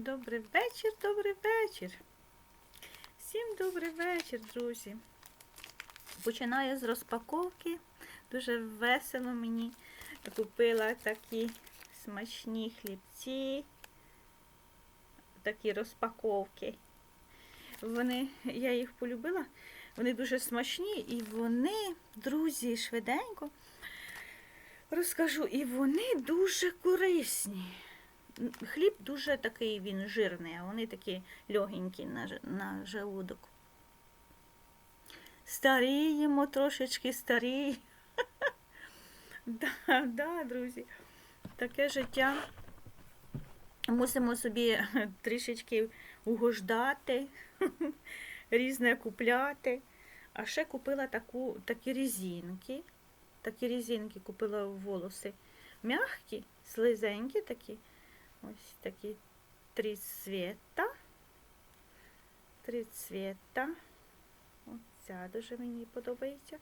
Добрий вечір, добрий вечір. Всім добрий вечір, друзі. Починаю з розпаковки. Дуже весело мені купила такі смачні хлібці, такі розпаковки. Вони, я їх полюбила, вони дуже смачні і вони, друзі, швиденько розкажу, і вони дуже корисні. Хліб дуже такий він жирний, а вони такі легенькі на, на желудок. Старіємо трошечки старі. да, да, друзі. Таке життя. Мусимо собі трішечки угождати, різне купляти. А ще купила таку, такі різинки. Такі різинки купила в волоси. Мягкі, слизенькі такі. Ось такі три цвіта. Три цвіта. Оця дуже мені подобається.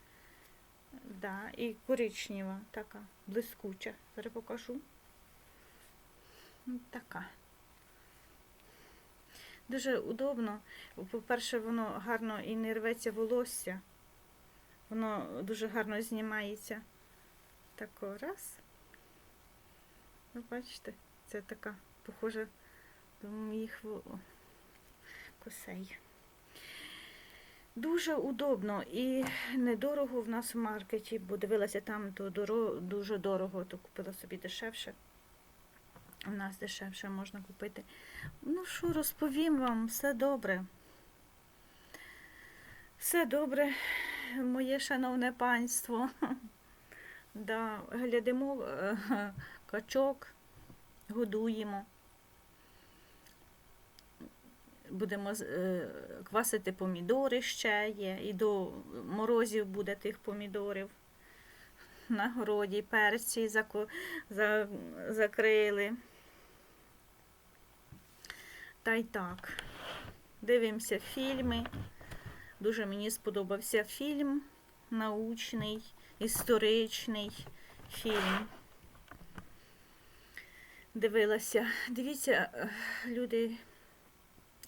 Да, і коричнева така, блискуча. Зараз покажу. Така. Дуже удобно. По-перше, воно гарно і не рветься волосся. Воно дуже гарно знімається. Тако раз. Ви бачите? Це така похожа до моїх косей. Дуже удобно і недорого в нас в маркеті, бо дивилася там, то дуже дорого, то купила собі дешевше. У нас дешевше можна купити. Ну що, розповім вам, все добре. Все добре, моє шановне панство. Да, глядимо е, качок, годуємо. Будемо е, квасити помідори ще є. І до морозів буде тих помідорів. На городі перці закрили. Та й так. Дивимося фільми. Дуже мені сподобався фільм научний, історичний фільм. Дивилася. Дивіться, е, люди,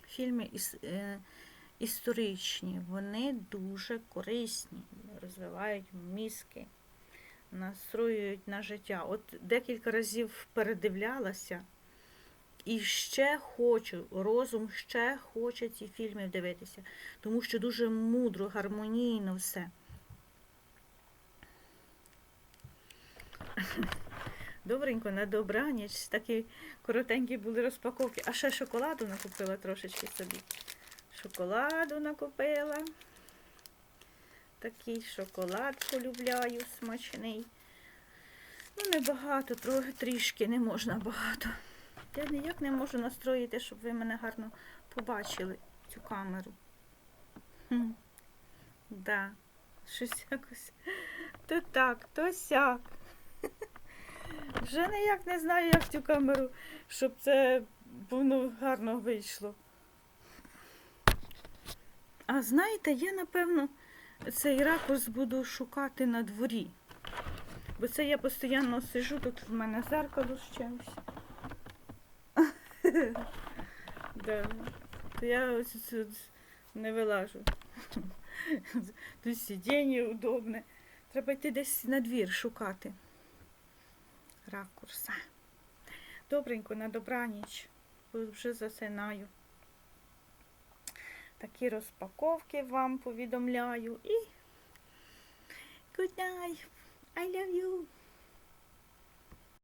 фільми е, історичні, вони дуже корисні, розвивають мізки, настроюють на життя. От декілька разів передивлялася. І ще хочу, розум ще хоче ці фільми дивитися, тому що дуже мудро, гармонійно все. Добренько, на добраніч. Такі коротенькі були розпаковки. А ще шоколаду накупила трошечки собі. Шоколаду накупила. Такий шоколад полюбляю, смачний. Ну, небагато, трішки, не можна багато. Я ніяк не можу настроїти, щоб ви мене гарно побачили, цю камеру. Хм. Да. Щось якось. То так, то сяк. Вже ніяк не знаю, як цю камеру, щоб це воно гарно вийшло. А знаєте, я, напевно, цей ракурс буду шукати на дворі. Бо це я постійно сижу, тут в мене зеркало з чимось. То я ось тут не вилажу. Тут сидіння удобне. Треба йти десь на двір шукати ракурса. Добренько, на добраніч. Вже засинаю. Такі розпаковки вам повідомляю. І good night. I love you.